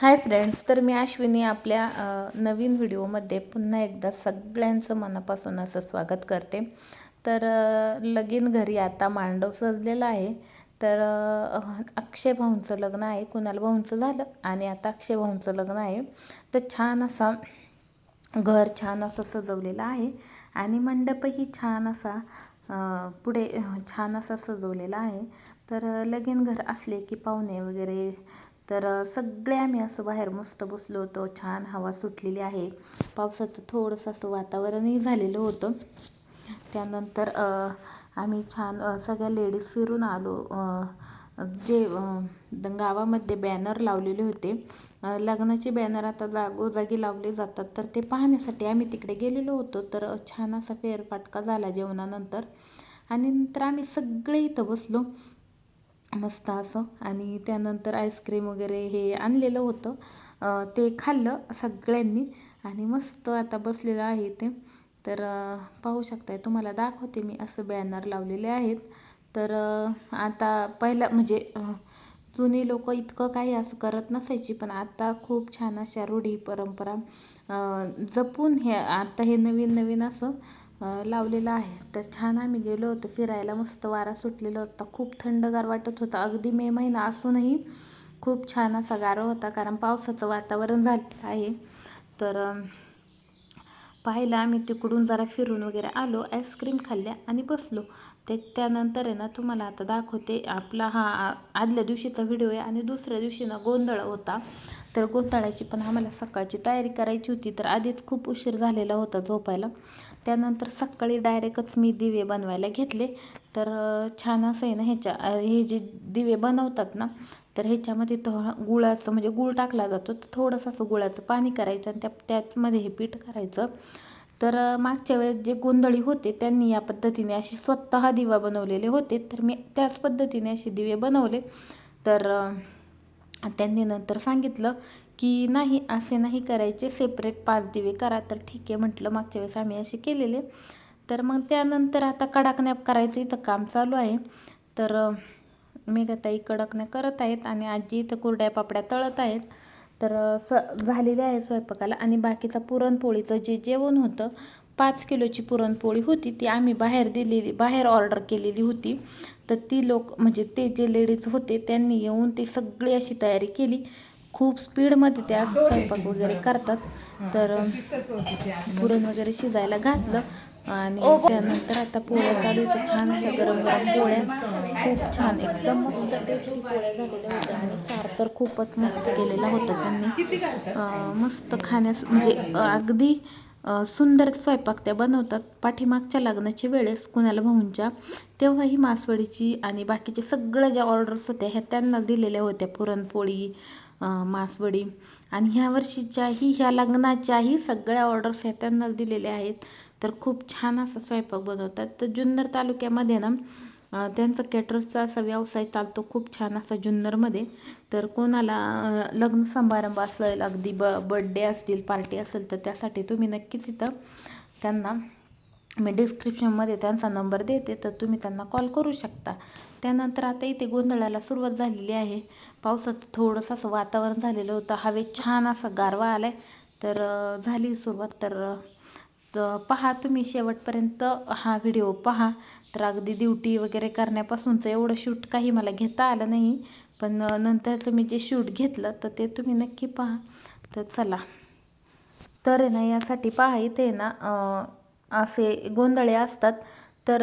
Hi friends तर मी अश्विनी आपल्या नवीन व्हिडिओमध्ये पुन्हा एकदा सगळ्यांचं मनापासून असं स्वागत करते. तर लगीन घरी आता मांडव सजलेला आहे. तर अक्षय भाऊंचं लग्न आहे. कुणाल भाऊंचं झालं आणि आता अक्षय भाऊंचं लग्न आहे. तर छान असा घर छान असं सजवलेलं आहे आणि मंडपही छान असा पुढे छान असा सजवलेला आहे. तर लगीन घर असले की पाहुणे वगैरे तर सगळे आम्ही असं बाहेर मस्त बसलो होतो. छान हवा सुटलेली आहे. पावसाचं थोडंसं असं वातावरणही झालेलं होतं. त्यानंतर आम्ही छान सगळ्या लेडीज फिरून आलो. जे द- गावामध्ये बॅनर लावलेले होते. लग्नाचे बॅनर आता जागोजागी लावले जातात. तर ते पाहण्यासाठी आम्ही तिकडे गेलेलो होतो. तर छान असा फेरफाटका झाला जेवणानंतर. आणि नंतर आम्ही सगळे इथं बसलो. मस्त असं. आणि त्यानंतर आईस्क्रीम वगैरे हे आणलेलं होतं. ते खाल्लं सगळ्यांनी. आणि मस्त आता बसलेलं आहे ते तर पाहू शकताय तुम्हाला दाखवते मी असं बॅनर लावलेले आहेत. तर आता पहिलं म्हणजे जुने जुनी लोक इतकं काही असं करत नसायची पण आता खूप छान अशा रूढी परंपरा जपून हे आता हे नवीन नवीन असं लावलेलं आहे. तर छान आम्ही गेलो होतो फिरायला. मस्त वारा सुटलेला होता. खूप थंडगार वाटत होता. अगदी मे महिना असूनही खूप छान असा गारा होता कारण पावसाचं वातावरण झालेलं आहे. तर पाहिलं आम्ही तिकडून जरा फिरून वगैरे आलो आईस्क्रीम खाल्ल्या आणि बसलो. ते त्यानंतर आहे ना तुम्हाला आता दाखवते. आपला हा आदल्या दिवशीचा व्हिडिओ आहे आणि दुसऱ्या दिवशी ना गोंधळ होता. तर गुंताळायची पण आम्हाला सकाळची तयारी करायची होती तर आधीच खूप उशीर झालेला होता झोपायला. त्यानंतर सकाळी डायरेक्टच मी दिवे बनवायला घेतले. तर छान असं आहे ना ह्याच्या हे जे दिवे बनवतात ना तर ह्याच्यामध्ये थोडा गुळाचं म्हणजे गुळ टाकला जातो तर थोडंसं असं गुळाचं पाणी करायचं आणि त्या त्यामध्ये हे पीठ करायचं. तर मागच्या वेळेस जे गोंधळी होते त्यांनी या पद्धतीने असे स्वतः दिवा बनवलेले होते. तर मी त्याच पद्धतीने असे दिवे बनवले. तर त्यांनी नंतर सांगितलं की नाही असे नाही करायचे सेपरेट पाच दिवे करा तर ठीक आहे म्हटलं. मागच्या वेळेस आम्ही असे केलेले. तर मग त्यानंतर आता कडकण्या करायचं इथं काम चालू आहे. तर मेघाताई कडकण्या करत आहेत आणि आजी इथं कुरड्या पापड्या तळत आहेत. तर स झालेले आहे स्वयंपाकाला आणि बाकीचा पुरणपोळीचं जे जेवण होतं पाच किलोची पुरणपोळी होती ती आम्ही बाहेर दिलेली बाहेर ऑर्डर केलेली होती. तर ती लोक म्हणजे ते जे लेडीज होते त्यांनी येऊन ती सगळी अशी तयारी केली. खूप स्पीडमध्ये त्या स्वयंपाक वगैरे करतात. तर पुरण वगैरे शिजायला घातलं. आणि त्यानंतर आता पोळ्या चालू होत्या छान अशा गरम गरम पोळ्या. खूप छान एकदम मस्त टेस्टी पोळ्या झालेल्या होत्या. आणि सार तर खूपच मस्त केलेला होता त्यांनी. मस्त खाण्यास म्हणजे अगदी सुंदर स्वयंपाक त्या बनवतात. पाठीमागच्या लग्नाच्या वेळेस कुणाला भाऊंच्या तेव्हाही मासवडीची आणि बाकीचे सगळ्या ज्या ऑर्डर्स होत्या ह्या त्यांना दिलेल्या होत्या पुरणपोळी मासवडी. आणि ह्या वर्षीच्याही ह्या लग्नाच्याही सगळ्या ऑर्डर्स ह्या त्यांनाच दिलेल्या आहेत. तर खूप छान असा स्वयंपाक बनवतात. तर जुन्नर तालुक्यामध्ये ना त्यांचा कॅटरर्सचा असा व्यवसाय चालतो खूप छान असा जुन्नरमध्ये. तर कोणाला लग्न समारंभ असेल अगदी ब बड्डे असतील पार्टी असेल तर त्यासाठी तुम्ही नक्कीच इथं त्यांना मी डिस्क्रिप्शनमध्ये त्यांचा नंबर देते तर तुम्ही त्यांना कॉल करू शकता. त्यानंतर आता इथे गोंधळाला सुरुवात झालेली आहे. पावसाचं थोडंसं असं वातावरण झालेलं होतं. हवेत छान असा गारवा आला आहे तर झाली सुरुवात. तर तर पहा तुम्ही शेवटपर्यंत हा व्हिडिओ पहा. तर अगदी ड्युटी वगैरे करण्यापासूनचं एवढं शूट काही मला घेता आलं नाही. पण नंतरचं मी जे शूट घेतलं तर ते तुम्ही नक्की पहा. तर चला. तर आहे ना यासाठी पहा इथे ना असे गोंधळे असतात. तर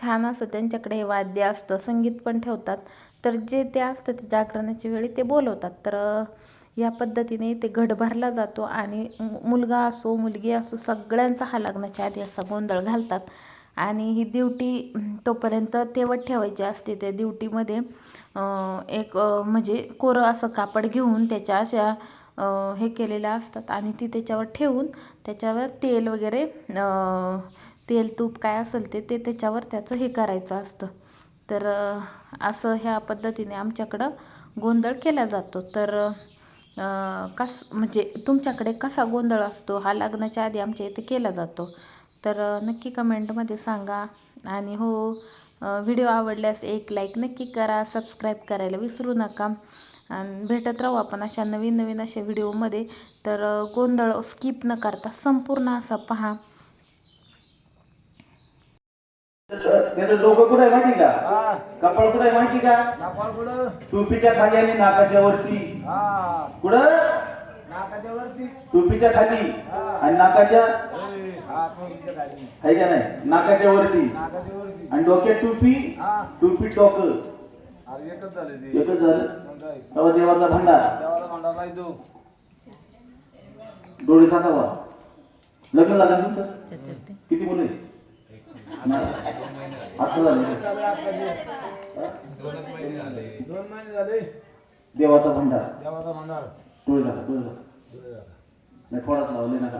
छान असं त्यांच्याकडे हे वाद्य असतं संगीत पण ठेवतात. तर जे ते असतं ते जागरणाच्या वेळी ते बोलवतात. तर या पद्धतीने ते घट भरला जातो आणि मुलगा असो मुलगी असो सगळ्यांचा हा लग्नाच्या आधी असा गोंधळ घालतात. आणि ही ड्युटी तोपर्यंत तेवत ठेवायची असते. त्या ड्युटीमध्ये एक म्हणजे कोरं असं कापड घेऊन त्याच्या अशा हे केलेल्या असतात. आणि ती त्याच्यावर ठेवून त्याच्यावर तेल वगैरे तेल तूप काय असेल ते ते त्याच्यावर त्याचं हे करायचं असतं. तर असं ह्या पद्धतीने आमच्याकडं गोंधळ केला जातो. तर कस म्हणजे तुमच्याकडे कसा गोंधळ असतो? हा लग्नाच्या आधी आमच्या इथे केला जातो. तर नक्की कमेंटमध्ये सांगा. आणि हो व्हिडिओ आवडल्यास एक लाईक नक्की करा. सबस्क्राईब करायला विसरू नका. आणि भेटत राहू आपण अशा नवीन नवीन अशा व्हिडिओमध्ये तर गोंधळ स्किप न करता संपूर्ण असा पहा. त्याचं डोकं कुठे आहे माहिती का? कपाळ कुठे आहे माहिती का? टोपीच्या खाली आणि नाकाच्या वरती. कुठं नाकाच्या वरती. टोपीच्या खाली. आणि नाकाच्या? आहे का नाही? नाकाच्या वरती. आणि डोक्यात टोपी? टोपी टोक. एकच झाले एकच झालं? तेव्हा देवाचा भंडार. देवाला भांडारला येतो डोळे टाकावा लग्न झालं तुमचं? किती मुलं? नाही. आता झालं. दोन महिने झाले. देवाचा भंडार. देवाचा भांडार. डोळे टाका डोळे टाका नाही थोडाच लावले नका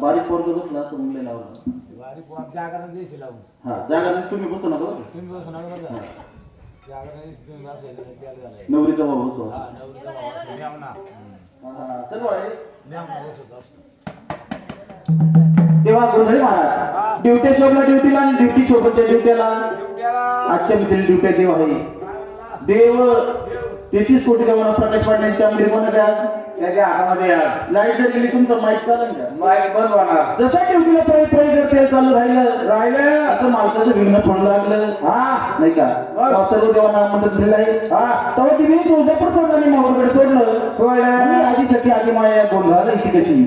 बारीक पोरग बसला असं मुले लावला. वारी पोहात जागरण द्यायची लावून. हा जागा नाही, तुम्ही बसू नका बरं. तुम्ही बसून नका बरं का? जागरण द्यायची तुम्ही त्याला झालंय. नवरीचा भाऊ होतो हा नवरीचा भाव असतो. हा, असतो. तेव्हा गोंधळी महाराज. ड्युटी शोभला ड्युटीला आणि ड्युटी शोभच्या ड्युट्याला देवट्याला आजच्या मित्र ड्युट्या देव आहे. देव. तेहतीस कोटी देवाला प्रकाश पाडण्याची कामगिरी कोणा द्या त्याच्या हातामध्ये या. लाइट जर गेली तुमचं माईक चालेल का? माईक बंद होणार. जसं ड्युटीला पळी चालू राहिलं. राहिलं. असं मालकाचं विघ्न थोडं लागलं. हा. नाही का? देवांना आमंत्रण दिलेलं आहे. हा. तेव्हा तिने तुळजापूर सोडलं मावळकडे सोडलं. सोडलं. आणि आधीसाठी आधी माया गोंधळाला इथे कशी?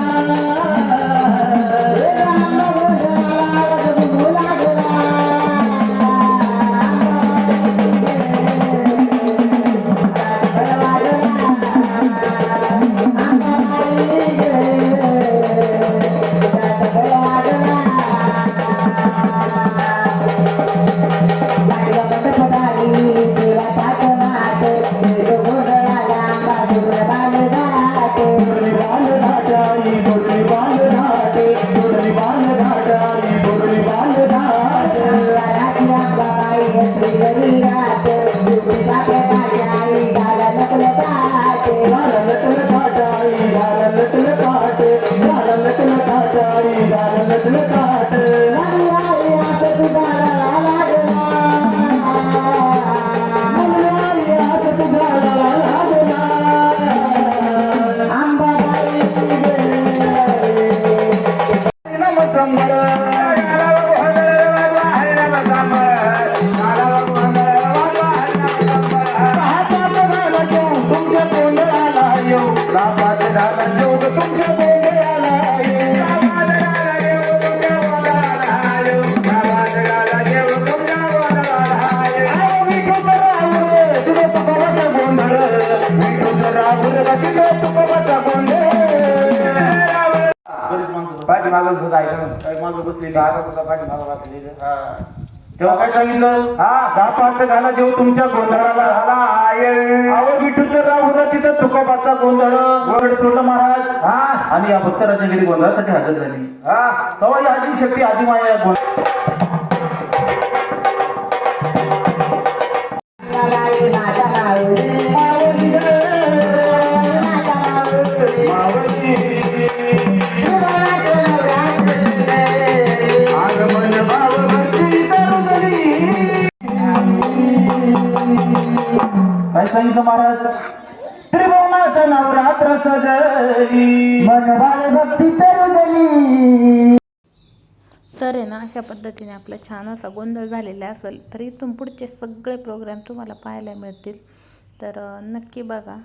तुमच्या गोंधळाला येऊ. लाभात झाला योग तुमच्या पाठीमागं सुद्धा ऐकलं मागं बसलेली आता सुद्धा पाठीमागं बसलेली तेव्हा काय सांगितलं? हा. दापाचं घाला देव तुमच्या गोंधळाला झाला. आय आवड विठूचं तिथं तुकोबाचा गोंधळ. गोड सोडलं महाराज. हा. आणि या भक्तराच्या घरी गोंधळासाठी हजर झाली? हा. तेव्हा ही आजी शक्ती आजी माया गोंधळ. काय सांगितलं महाराज. त्रिभुवनाचं नवरात्र सजली मनभाव भक्ती तरुजली तर आहे ना अशा पद्धतीने आपला छान असा गोंधळ झालेला असेल तर इथून पुढचे सगळे प्रोग्राम तुम्हाला पाहायला मिळतील. तर नक्की बघा.